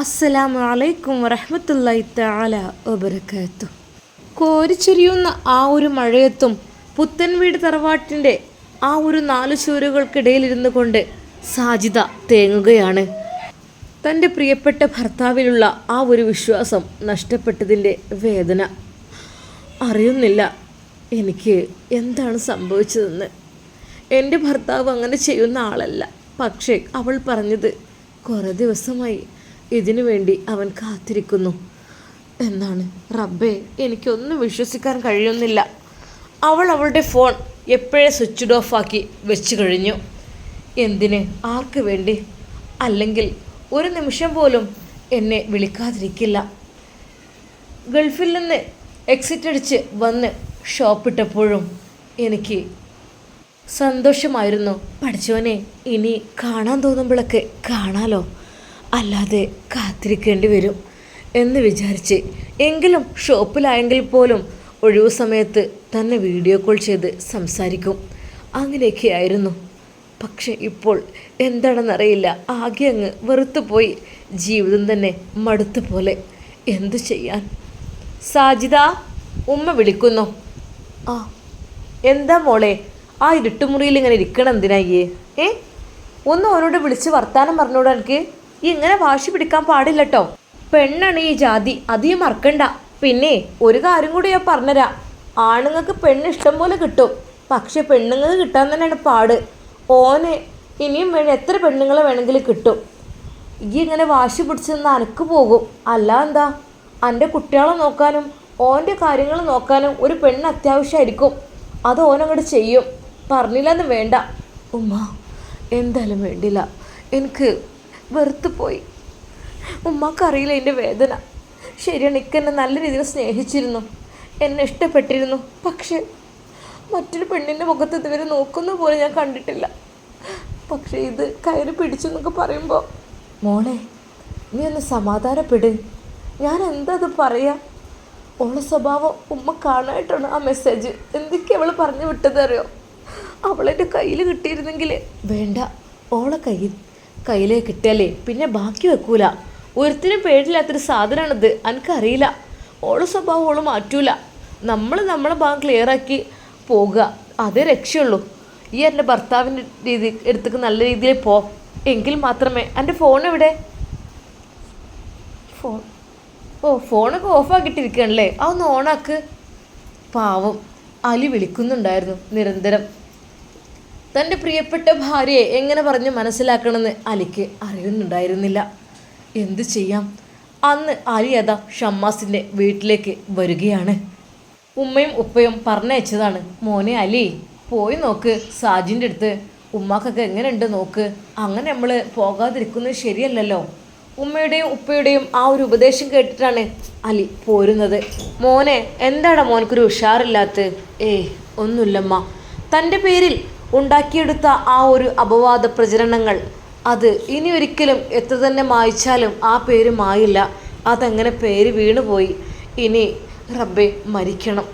അസ്സലാമു അലൈക്കും വറഹ്മത്തുള്ളാഹി തആല വബറകാത്തു. കോരിച്ചൊരിയുന്ന ആ ഒരു മഴയത്തും പുത്തൻ വീട് തറവാട്ടിന്റെ ആ ഒരു നാല് ചുവരുകൾക്കിടയിലിരുന്നു കൊണ്ട് സാജിദ തേങ്ങുകയാണ്. തന്റെ പ്രിയപ്പെട്ട ഭർത്താവിലുള്ള ആ ഒരു വിശ്വാസം നഷ്ടപ്പെട്ടതിന്റെ വേദന. അറിയുന്നില്ല എനിക്ക് എന്താണ് സംഭവിച്ചതെന്ന്. എന്റെ ഭർത്താവ് അങ്ങനെ ചെയ്യുന്ന ആളല്ല. പക്ഷേ അവൾ പറഞ്ഞത് കുറേ ദിവസമായി ഇതിനു വേണ്ടി അവൻ കാത്തിരിക്കുന്നു. എന്നാണ്. റബ്ബേ എനിക്കൊന്നും വിശ്വസിക്കാൻ കഴിയുന്നില്ല. അവൾ അവളുടെ ഫോൺ എപ്പോഴേ സ്വിച്ച് ഓഫ് ആക്കി വെച്ച് കഴിഞ്ഞു. എന്തിന്? ആർക്ക് വേണ്ടി? അല്ലെങ്കിൽ ഒരു നിമിഷം പോലും എന്നെ വിളിക്കാതിരിക്കില്ല. ഗൾഫിൽ നിന്ന് എക്സിറ്റ് അടിച്ച് വന്ന് ഷോപ്പിട്ടപ്പോഴും എനിക്ക് സന്തോഷമായിരുന്നു. പഠിച്ചവനെ ഇനി കാണാൻ തോന്നുമ്പോഴൊക്കെ കാണാലോ. അല്ലാതെ കാത്തിരിക്കേണ്ടി വരും എന്ന് വിചാരിച്ച് എങ്കിലും ഷോപ്പിലായെങ്കിൽ പോലും ഒഴിവു സമയത്ത് തന്നെ വീഡിയോ കോൾ ചെയ്ത് സംസാരിക്കും. അങ്ങനെയൊക്കെയായിരുന്നു. പക്ഷെ ഇപ്പോൾ എന്താണെന്നറിയില്ല. ആകെ അങ്ങ് വെറുത്തു പോയി ജീവിതം തന്നെ മടുത്ത പോലെ. എന്തു ചെയ്യാൻ? സാജിത ഉമ്മ വിളിക്കുന്നു. ആ എന്താ മോളെ? ആ ഇരുട്ടുമുറിയിൽ ഇങ്ങനെ ഇരിക്കണം എന്തിനായി ഏ? ഒന്ന് അവനോട് വിളിച്ച് വർത്താനം പറഞ്ഞോടാ എനിക്ക്. ഇങ്ങനെ വാശി പിടിക്കാൻ പാടില്ലട്ടോ. പെണ്ണാണ് ഈ ജാതി അധികം മറക്കണ്ട. പിന്നെ ഒരു കാര്യം കൂടി ഞാൻ പറഞ്ഞുതരാം. ആണുങ്ങൾക്ക് പെണ്ണ് ഇഷ്ടം പോലെ കിട്ടും. പക്ഷെ പെണ്ണുങ്ങൾക്ക് കിട്ടാൻ തന്നെയാണ് പാട്. ഓന് ഇനിയും വേണം എത്ര പെണ്ണുങ്ങളെ വേണമെങ്കിലും കിട്ടും. ഈ ഇങ്ങനെ വാശി പിടിച്ചെന്ന് അനക്ക് പോകും. അല്ല എന്താ? എന്റെ കുട്ടികളെ നോക്കാനും ഓന്റെ കാര്യങ്ങൾ നോക്കാനും ഒരു പെണ്ണ് അത്യാവശ്യമായിരിക്കും. അത് ഓനങ്ങോട്ട് ചെയ്യും. പറഞ്ഞില്ലെന്ന് വേണ്ട. ഉമ്മ എന്തായാലും വേണ്ടില്ല. എനിക്ക് വെറുത്ത് പോയി ഉമ്മാക്കറിയില്ല എന്റെ വേദന. ശരിയാണ് ഇക്ക എന്നെ നല്ല രീതിയിൽ സ്നേഹിച്ചിരുന്നു. എന്നെ ഇഷ്ടപ്പെട്ടിരുന്നു. പക്ഷെ മറ്റൊരു പെണ്ണിന്റെ മുഖത്ത് ഇതുവരെ നോക്കുന്ന പോലെ ഞാൻ കണ്ടിട്ടില്ല. പക്ഷേ ഇത് കയറി പിടിച്ചു എന്നൊക്കെ പറയുമ്പോൾ മോളെ നീ ഒന്ന് സമാധാനപ്പെട്. ഞാൻ എന്താ അത് പറയാ? ഓളെ സ്വഭാവം ഉമ്മ കാണായിട്ടാണ് ആ മെസ്സേജ് എന്തൊക്കെയാണ് അവൾ പറഞ്ഞു വിട്ടത് അറിയോ അവളെന്റെ കയ്യിൽ കിട്ടിയിരുന്നെങ്കിൽ വേണ്ട ഓളെ കയ്യിൽ കയ്യിലേ കിട്ടിയല്ലേ പിന്നെ ബാക്കി വെക്കൂല. ഒരുത്തിനും പേടില്ലാത്തൊരു സാധനമാണിത് എനിക്കറിയില്ല ഓളെ സ്വഭാവം ഓൾ മാറ്റൂല. നമ്മൾ നമ്മളെ ഭാഗം ക്ലിയറാക്കി പോകുക അതേ രക്ഷയുള്ളൂ. ഈ എന്റെ ഭർത്താവിന്റെ രീതി എടുത്തേക്ക് നല്ല രീതിയിൽ പോ. എങ്കിൽ മാത്രമേ. എന്റെ ഫോൺ എവിടെ? ഫോൺ ഓ ഫോണൊക്കെ ഓഫാക്കിയിട്ടിരിക്കുകയാണല്ലേ അതൊന്ന് ഓണാക്ക് പാവം. അലി വിളിക്കുന്നുണ്ടായിരുന്നു. നിരന്തരം. തന്റെ പ്രിയപ്പെട്ട ഭാര്യയെ എങ്ങനെ പറഞ്ഞ് മനസ്സിലാക്കണമെന്ന് അലിക്ക് അറിയുന്നുണ്ടായിരുന്നില്ല. എന്തു ചെയ്യാം? അന്ന് അലി അതാ ഷമ്മാസിന്റെ വീട്ടിലേക്ക് വരികയാണ്. ഉമ്മയും ഉപ്പയും പറഞ്ഞയച്ചതാണ് മോനെ അലി പോയി നോക്ക്. സാജിന്റെ അടുത്ത് ഉമ്മാക്കൊക്കെ എങ്ങനെയുണ്ട് നോക്ക്. അങ്ങനെ നമ്മൾ പോകാതിരിക്കുന്നത് ശരിയല്ലല്ലോ. ഉമ്മയുടെയും ഉപ്പയുടെയും ആ ഒരു ഉപദേശം കേട്ടിട്ടാണ് അലി പോരുന്നത്. മോനെ എന്താടാ മോനക്കൊരു ഉഷാറില്ലാത്ത? ഏയ് ഒന്നുമില്ലമ്മ. തന്റെ പേരിൽ ഉണ്ടാക്കിയെടുത്ത ആ ഒരു അപവാദ പ്രചരണങ്ങൾ അത് ഇനി ഒരിക്കലും എത്ര തന്നെ മായിച്ചാലും ആ പേര് മായില്ല. അതങ്ങനെ പേര് വീണുപോയി ഇനി റബ്ബെ മരിക്കണം.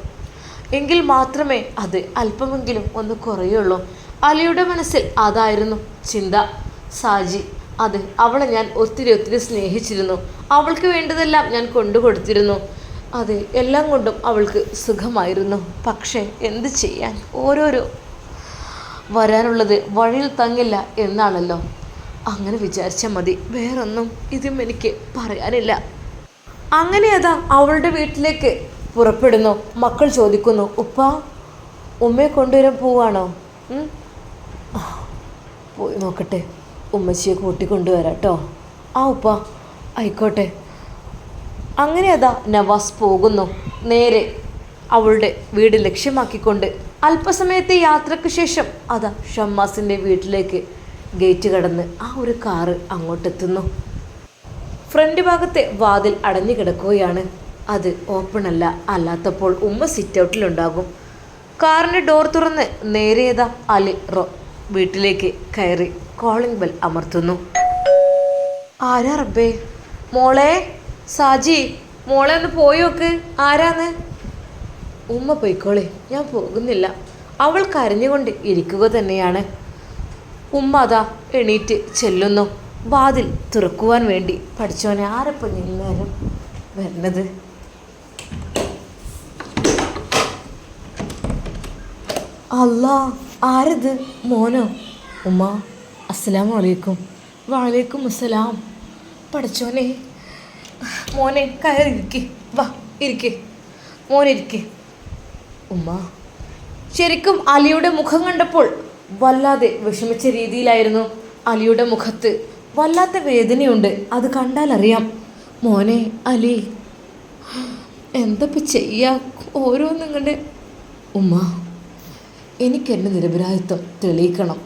എങ്കിൽ മാത്രമേ അത് അല്പമെങ്കിലും ഒന്ന് കുറയുള്ളൂ. അലിയുടെ മനസ്സിൽ അതായിരുന്നു ചിന്ത. സാജി അത് അവളെ ഞാൻ ഒത്തിരി ഒത്തിരി സ്നേഹിച്ചിരുന്നു. അവൾക്ക് വേണ്ടതെല്ലാം ഞാൻ കൊണ്ടുകൊടുത്തിരുന്നു അത് എല്ലാം കൊണ്ടും അവൾക്ക് സുഖമായിരുന്നു. പക്ഷേ എന്ത് ചെയ്യാൻ? ഓരോരോ വരാനുള്ളത് വഴിയിൽ തങ്ങില്ല എന്നാണല്ലോ. അങ്ങനെ വിചാരിച്ചാൽ മതി. വേറൊന്നും ഇതും എനിക്ക് പറയാനില്ല. അങ്ങനെ അതാ അവളുടെ വീട്ടിലേക്ക് പുറപ്പെടുന്നു. മക്കൾ ചോദിക്കുന്നു ഉപ്പ ഉമ്മയെ കൊണ്ടുവരാൻ പോവാണോ? പോയി നോക്കട്ടെ. ഉമ്മച്ചിയെ കൂട്ടിക്കൊണ്ടുവരാം കേട്ടോ ആ ഉപ്പ ആയിക്കോട്ടെ. അങ്ങനെ അതാ നവാസ് പോകുന്നു. നേരെ അവളുടെ വീട് ലക്ഷ്യമാക്കിക്കൊണ്ട് അല്പസമയത്തെ യാത്രയ്ക്ക് ശേഷം അതാ ഷമ്മാസിന്റെ വീട്ടിലേക്ക് ഗേറ്റ് കടന്ന് ആ ഒരു കാറ് അങ്ങോട്ടെത്തുന്നു. ഫ്രണ്ട് ഭാഗത്തെ വാതിൽ അടഞ്ഞു കിടക്കുകയാണ്. അത് ഓപ്പൺ അല്ല അല്ലാത്തപ്പോൾ ഉമ്മ സിറ്റ് ഔട്ടിലുണ്ടാകും കാറിന്റെ ഡോർ തുറന്ന് നേരെയതാ അലി റോ വീട്ടിലേക്ക് കയറി കോളിംഗ് ബെൽ അമർത്തുന്നു. ആരാ റബ്ബേ? മോളെ സാജി മോളെ ഒന്ന് പോയി നോക്ക്. ആരാന്ന്? ഉമ്മ പൊയ്ക്കോളെ ഞാൻ പോകുന്നില്ല. അവൾ കരഞ്ഞുകൊണ്ട് ഇരിക്കുക തന്നെയാണ്. ഉമ്മ അതാ എണീറ്റ് ചെല്ലുന്നു. വാതിൽ തുറക്കുവാൻ വേണ്ടി പഠിച്ചോനെ ആരപ്പം എല്ലാവരും വരുന്നത് അല്ലാ ആരത്? മോനോ? ഉമ്മ അസ്സലാം വലൈക്കും വാലേക്കും അസ്സലാം. പഠിച്ചോനെ മോനെ കയറി ഇരിക്കേ. വാ ഇരിക്കേ. മോനിരിക്ക്. ഉമ്മ. ശരിക്കും അലിയുടെ മുഖം കണ്ടപ്പോൾ വല്ലാതെ വിഷമിച്ച രീതിയിലായിരുന്നു അലിയുടെ മുഖത്ത്. വല്ലാത്ത വേദനയുണ്ട് അത് കണ്ടാൽ അറിയാം മോനെ അലി എന്തപ്പോൾ ചെയ്യാ? ഓരോ നിങ്ങളുടെ ഉമ്മ എനിക്ക് എന്റെ നിരപരാധിത്വം തെളിയിക്കണം.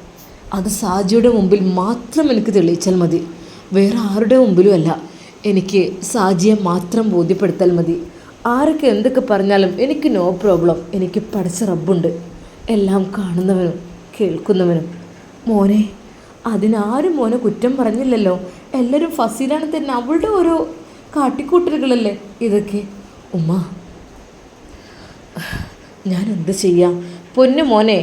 അത് സാജിയുടെ മുമ്പിൽ മാത്രം എനിക്ക് തെളിയിച്ചാൽ മതി. വേറെ ആരുടെ മുമ്പിലും അല്ല. എനിക്ക് സാജിയെ മാത്രം ബോധ്യപ്പെടുത്താൽ മതി. ആരൊക്കെ എന്തൊക്കെ പറഞ്ഞാലും എനിക്ക് നോ പ്രോബ്ലം എനിക്ക് പഠിച്ച റബ്ബുണ്ട്. എല്ലാം കാണുന്നവനും കേൾക്കുന്നവനും. മോനെ അതിനാരും മോനെ കുറ്റം പറഞ്ഞില്ലല്ലോ. എല്ലാവരും ഫസീലാണ് തന്നെ. അവളുടെ ഓരോ കാട്ടിക്കൂട്ടലുകളല്ലേ ഇതൊക്കെ? ഉമ്മ ഞാൻ എന്ത് ചെയ്യാം? പൊന്നു മോനെ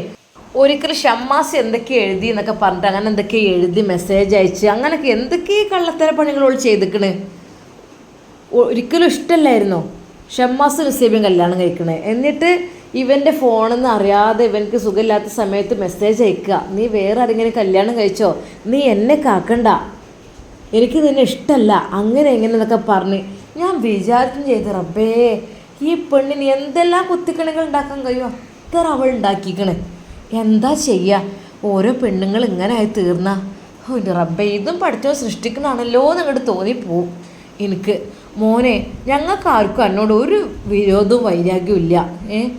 ഒരിക്കൽ ഷമ്മാസ് എന്തൊക്കെ എഴുതി എന്നൊക്കെ പറഞ്ഞിട്ട് അങ്ങനെ എന്തൊക്കെ എഴുതി മെസ്സേജ് അയച്ച് അങ്ങനെയൊക്കെ എന്തൊക്കെ കള്ളത്തര പണികളോട് ചെയ്തിക്കണ്? ഒരിക്കലും ഇഷ്ടമല്ലായിരുന്നോ ഷമ്മാസ് നസീബിൻ കല്യാണം കഴിക്കണേ. എന്നിട്ട് ഇവന്റെ ഫോണെന്ന് അറിയാതെ ഇവനക്ക് സുഖമില്ലാത്ത സമയത്ത് മെസ്സേജ് അയക്കുക. നീ വേറെ ആരെങ്കിലും കല്യാണം കഴിച്ചോ? നീ എന്നെ കാക്കണ്ട. എനിക്ക് നിന്നെ ഇഷ്ടമല്ല അങ്ങനെ എങ്ങനെ എന്നൊക്കെ പറഞ്ഞ് ഞാൻ വിചാരിച്ചും ചെയ്ത് റബ്ബേ ഈ പെണ്ണിന് എന്തെല്ലാം കുത്തിക്കണികൾ ഉണ്ടാക്കാൻ കഴിയുമോ അത്ര അവൾ ഉണ്ടാക്കിക്കണേ. എന്താ ചെയ്യുക ഓരോ പെണ്ണുങ്ങൾ ഇങ്ങനെ ആയി തീർന്ന. റബ്ബേ ഇതും പഠിച്ചോ സൃഷ്ടിക്കണാണല്ലോ എന്നങ്ങോട്ട് തോന്നിപ്പോവും. എനിക്ക്. മോനെ ഞങ്ങൾക്ക് ആർക്കും എന്നോട് ഒരു വിരോധവും വൈരാഗ്യവും ഇല്ല. ഏ?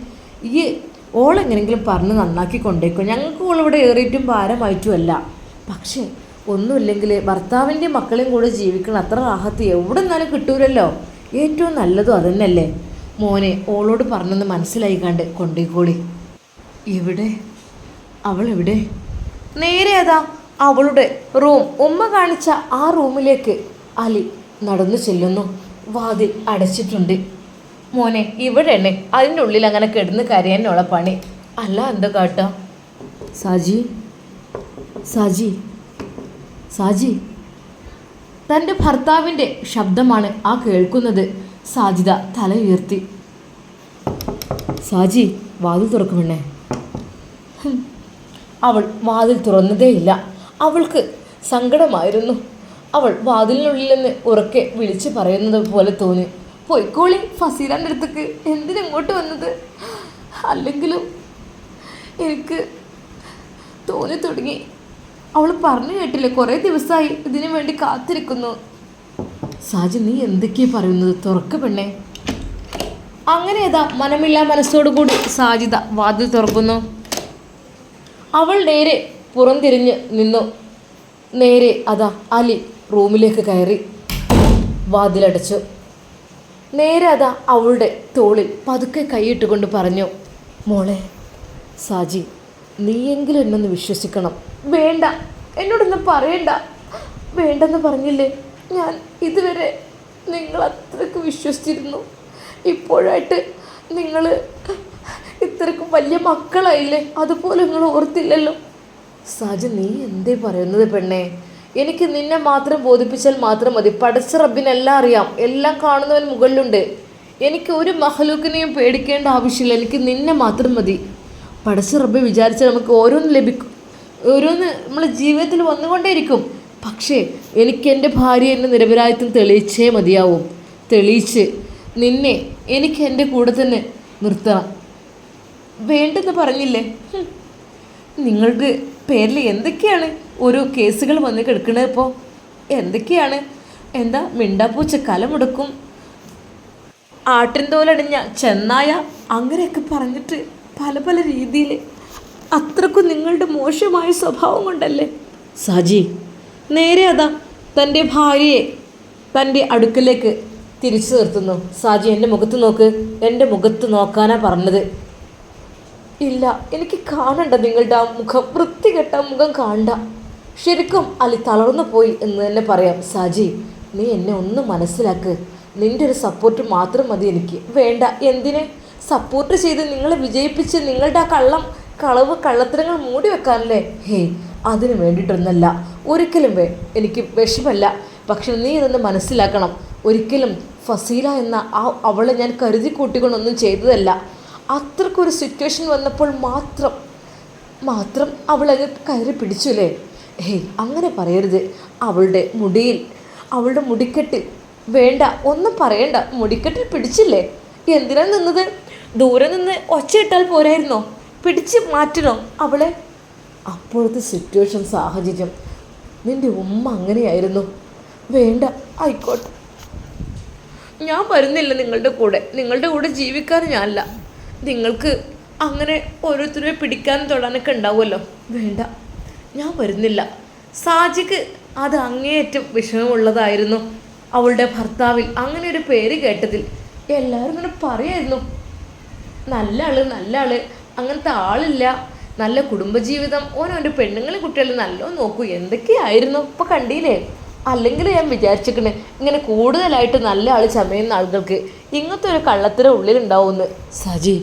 ഈ ഓളെങ്ങനെങ്കിലും പറഞ്ഞ് നന്നാക്കി കൊണ്ടേക്കും. ഞങ്ങൾക്ക് ഓളിവിടെ ഏറിയിട്ടും ഭാരമായിട്ടുമല്ല. പക്ഷേ ഒന്നുമില്ലെങ്കിൽ ഭർത്താവിന്റെ മക്കളെയും കൂടെ ജീവിക്കണം അത്ര റാഹത്ത് എവിടെ നിന്നാലും കിട്ടൂലല്ലോ. ഏറ്റവും നല്ലതും അതന്നെയല്ലേ മോനെ ഓളോട് പറഞ്ഞൊന്ന് മനസ്സിലായി കണ്ട് കൊണ്ടേക്കോളി. എവിടെ? അവളെവിടെ നേരെ അതാ അവളുടെ റൂം. ഉമ്മ കാണിച്ച ആ റൂമിലേക്ക്. അലി നടന്നു ചെല്ലുന്നു. വാതിൽ അടച്ചിട്ടുണ്ട്. മോനെ ഇവിടെ എന്നെ അതിന്റെ ഉള്ളിൽ അങ്ങനെ കിടന്ന് കരയാനുള്ള പണി. അല്ല എന്താ കാട്ടാ? സാജി. സാജി. സാജി. തന്റെ ഭർത്താവിന്റെ ശബ്ദമാണ് ആ കേൾക്കുന്നത്. സാജിത തല ഉയർത്തി. സാജി വാതിൽ തുറക്കുമെണ്ണേ അവൾ വാതിൽ തുറന്നതേയില്ല. അവൾക്ക് സങ്കടമായിരുന്നു. അവൾ വാതിലിനുള്ളിൽ നിന്ന് ഉറക്കെ വിളിച്ചു പറയുന്നത് പോലെ തോന്നി. പൊയ്ക്കോളി ഫസീലാന്റെ അടുത്തേക്ക്. എന്തിനങ്ങോട്ട് വന്നത്? അല്ലെങ്കിലും എനിക്ക് തോന്നി തുടങ്ങി. അവൾ പറഞ്ഞു കേട്ടില്ല കുറേ ദിവസമായി ഇതിനു വേണ്ടി കാത്തിരിക്കുന്നു. സാജി നീ എന്തൊക്കെയാ പറയുന്നത്? തുറക്ക് പെണ്ണേ. അങ്ങനെ ഏതാ? മനമില്ലാ മനസ്സോടുകൂടി സാജിത വാതിൽ തുറക്കുന്നു. അവൾ നേരെ പുറംതിരിഞ്ഞ് നിന്നു. നേരെ അതാ അലി റൂമിലേക്ക് കയറി വാതിലടച്ചു. നേരെ അതാ അവളുടെ തോളിൽ പതുക്കെ കൈയിട്ടുകൊണ്ട് പറഞ്ഞു മോളെ സാജി നീയെങ്കിലും എന്നൊന്ന് വിശ്വസിക്കണം. വേണ്ട എന്നോടൊന്നും പറയണ്ട. വേണ്ടെന്ന് പറഞ്ഞില്ലേ? ഞാൻ ഇതുവരെ നിങ്ങൾ അത്രയ്ക്ക് വിശ്വസിച്ചിരുന്നു. ഇപ്പോഴായിട്ട് നിങ്ങൾ ഇത്രക്കും വലിയ മക്കളായില്ലേ? അതുപോലെ നിങ്ങൾ ഓർത്തില്ലല്ലോ. സാജി നീ എന്തേ പറയുന്നത് പെണ്ണേ? എനിക്ക് നിന്നെ മാത്രം ബോധിപ്പിച്ചാൽ മാത്രം മതി. പടച്ച റബ്ബിനെല്ലാം അറിയാം. എല്ലാം കാണുന്നവൻ മുകളിലുണ്ട്. എനിക്ക് ഒരു മഹലൂക്കിനെയും പേടിക്കേണ്ട ആവശ്യമില്ല. എനിക്ക് നിന്നെ മാത്രം മതി. പടച്ച റബ്ബ് വിചാരിച്ചാൽ നമുക്ക് ഓരോന്ന് ലഭിക്കും. ഓരോന്ന് നമ്മളെ ജീവിതത്തിൽ വന്നുകൊണ്ടേയിരിക്കും. പക്ഷേ എനിക്ക് എന്റെ ഭാര്യ എന്റെ നിരപരാധിത്വം തെളിയിച്ചേ മതിയാവും. തെളിയിച്ച് നിന്നെ എനിക്ക് എന്റെ കൂടെ തന്നെ നിർത്തണം വേണ്ടെന്ന് പറഞ്ഞില്ലേ? നിങ്ങൾക്ക് പേരിൽ എന്തൊക്കെയാണ് ഓരോ കേസുകൾ വന്ന് കിടക്കുന്നത് ഇപ്പോൾ എന്തൊക്കെയാണ്? എന്താ മിണ്ടാപ്പൂച്ച കലമുടക്കും? ആട്ടിൻതോലടിഞ്ഞ ചെന്നായ അങ്ങനെയൊക്കെ പറഞ്ഞിട്ട് പല പല രീതിയിൽ അത്രക്കും നിങ്ങളുടെ മോശമായ സ്വഭാവം കൊണ്ടല്ലേ? സാജി നേരെ അതാ തന്റെ ഭാര്യയെ തന്റെ അടുക്കലേക്ക് തിരിച്ചു നിർത്തുന്നു. സാജി എന്റെ മുഖത്ത് നോക്ക്. എന്റെ മുഖത്ത് നോക്കാനാ പറഞ്ഞത്. ഇല്ല എനിക്ക് കാണണ്ട നിങ്ങളുടെ ആ മുഖം വൃത്തികെട്ട മുഖം കാണണ്ട. ശരിക്കും അലി തളർന്നു പോയി എന്ന് തന്നെ പറയാം സാജി. നീ എന്നെ ഒന്ന് മനസ്സിലാക്ക്. നിന്റെ ഒരു സപ്പോർട്ട് മാത്രം മതി എനിക്ക്. വേണ്ട എന്തിനെ? സപ്പോർട്ട് ചെയ്ത് നിങ്ങളെ വിജയിപ്പിച്ച് നിങ്ങളുടെ ആ കള്ളം കളവ് കള്ളത്തരങ്ങൾ മൂടി വെക്കാനല്ലേ? ഹേയ് അതിന് വേണ്ടിയിട്ടൊന്നല്ല. ഒരിക്കലും വേ എനിക്ക് വിഷമല്ല. പക്ഷെ നീ ഇതൊന്ന് മനസ്സിലാക്കണം. ഒരിക്കലും ഫസീല എന്ന ആ അവളെ ഞാൻ കരുതി കൂട്ടിക്കൊണ്ടൊന്നും ചെയ്തതല്ല. അത്രക്കൊരു സിറ്റുവേഷൻ വന്നപ്പോൾ മാത്രം മാത്രം അവളത് കയറി പിടിച്ചുല്ലേ ഹേയ് അങ്ങനെ പറയരുത്. അവളുടെ മുടിയിൽ അവളുടെ മുടിക്കെട്ടിൽ വേണ്ട ഒന്നും പറയണ്ട. മുടിക്കെട്ടിൽ പിടിച്ചില്ലേ? എന്തിനാ നിന്നത്? ദൂരെ നിന്ന് ഒച്ചയിട്ടാൽ പോരായിരുന്നോ? പിടിച്ച് മാറ്റണോ അവളെ? അപ്പോഴത്തെ സിറ്റുവേഷൻ സാഹചര്യം. നിന്റെ ഉമ്മ അങ്ങനെയായിരുന്നു. വേണ്ട ആയിക്കോട്ടെ. ഞാൻ വരുന്നില്ല നിങ്ങളുടെ കൂടെ. നിങ്ങളുടെ കൂടെ ജീവിക്കാൻ ഞാനല്ല. നിങ്ങൾക്ക് അങ്ങനെ ഓരോരുത്തരെ പിടിക്കാൻ തൊടാനൊക്കെ ഉണ്ടാവുമല്ലോ? വേണ്ട. ഞാൻ വരുന്നില്ല. സാജിക്ക് അത് അങ്ങേയറ്റം വിഷമമുള്ളതായിരുന്നു. അവളുടെ ഭർത്താവിൽ അങ്ങനെ ഒരു പേര് കേട്ടതിൽ എല്ലാവരും ഇങ്ങനെ പറയായിരുന്നു. നല്ല ആൾ നല്ല ആൾ. അങ്ങനത്തെ ആളില്ല. നല്ല കുടുംബജീവിതം. ഓനോന്റെ പെണ്ണുങ്ങളെ കുട്ടികളെ നല്ലോ നോക്കൂ. എന്തൊക്കെയായിരുന്നു? ഇപ്പം കണ്ടില്ലേ? അല്ലെങ്കിൽ ഞാൻ വിചാരിച്ചിരിക്കണേ ഇങ്ങനെ കൂടുതലായിട്ട് നല്ല ആൾ ചമയുന്ന ആളുകൾക്ക് ഇങ്ങനത്തെ ഒരു കള്ളത്തിന് ഉള്ളിലുണ്ടാവുമെന്ന്. സജി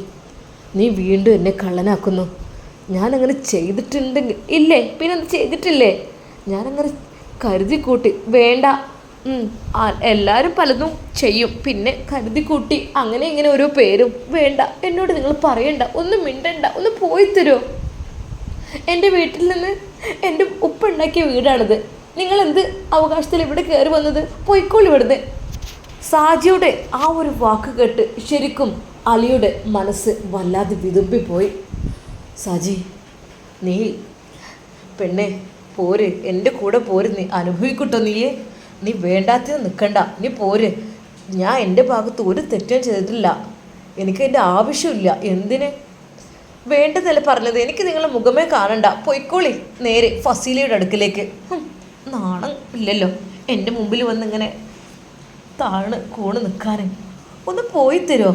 നീ വീണ്ടും എന്നെ കള്ളനാക്കുന്നു. ഞാനങ്ങനെ ചെയ്തിട്ടുണ്ടെങ്കിൽ ഇല്ലേ? പിന്നെ ചെയ്തിട്ടില്ലേ? ഞാനങ്ങനെ കരുതി കൂട്ടി വേണ്ട എല്ലാവരും പലതും ചെയ്യും. പിന്നെ കരുതി കൂട്ടി അങ്ങനെ ഇങ്ങനെ ഓരോ പേരും. വേണ്ട. എന്നോട് നിങ്ങൾ പറയണ്ട. ഒന്ന് മിണ്ടണ്ട. ഒന്ന് പോയി തരുമോ എന്റെ വീട്ടിൽ നിന്ന് എന്റെ ഉപ്പുണ്ടാക്കിയ വീടാണിത്. നിങ്ങൾ എന്ത് അവകാശത്തിൽ ഇവിടെ കയറി വന്നത്? പോയിക്കോളി ഇവിടുന്ന്. സാജിയുടെ ആ ഒരു വാക്ക് കേട്ട് ശരിക്കും അലിയുടെ മനസ്സ് വല്ലാതെ വിതുമ്പിപ്പോയി. സാജി നീ പെണ്ണെ പോര്. എന്റെ കൂടെ പോര്. നീ അനുഭവിക്കട്ടോ നീയെ. നീ വേണ്ടാത്ത നിൽക്കണ്ട നീ പോര്. ഞാൻ എന്റെ ഭാഗത്ത് ഒരു തെറ്റും ചെയ്തിട്ടില്ല. എനിക്ക് എന്റെ ആവശ്യമില്ല. എന്തിന്? വേണ്ടതല്ല പറഞ്ഞത്. എനിക്ക് നിങ്ങളെ മുഖമേ കാണണ്ട. പൊയ്ക്കോളി നേരെ ഫസീലയുടെ അടുക്കിലേക്ക്. നാണം ഇല്ലല്ലോ. എന്റെ മുമ്പിൽ വന്നിങ്ങനെ താഴ്ന്ന് കൂണ് നിൽക്കാൻ ഒന്ന് പോയി തരുമോ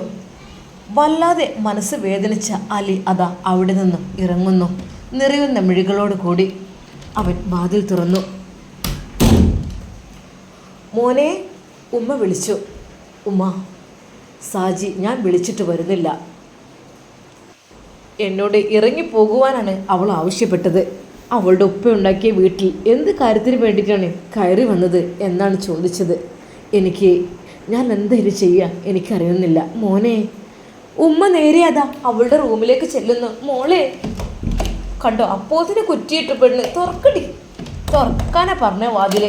വല്ലാതെ മനസ്സ് വേദനിച്ച അലി അതാ അവിടെ നിന്നും ഇറങ്ങുന്നു. നിറയുന്ന മിഴികളോട് കൂടി അവൻ വാതിൽ തുറന്നു. മോനെ ഉമ്മ വിളിച്ചു. ഉമ്മ സാജി ഞാൻ വിളിച്ചിട്ട് വരുന്നില്ല. എന്നോട് ഇറങ്ങിപ്പോകുവാനാണ് അവൾ ആവശ്യപ്പെട്ടത്. അവളുടെ ഉപ്പ ഉണ്ടാക്കിയ വീട്ടിൽ എന്ത് കാര്യത്തിന് വേണ്ടിയിട്ടാണ് കയറി വന്നത് എന്നാണ് ചോദിച്ചത്. എനിക്ക് ഞാൻ എന്തായാലും ചെയ്യുക എനിക്കറിയുന്നില്ല. മോനെ ഉമ്മ നേരെ അതാ അവളുടെ റൂമിലേക്ക് ചെല്ലുന്നു. മോളെ കണ്ടോ? അപ്പോതിനെ കുറ്റിയിട്ട് പെണ്ണ്. തുറക്കടി. തുറക്കാനാ പറഞ്ഞ വാതിൽ.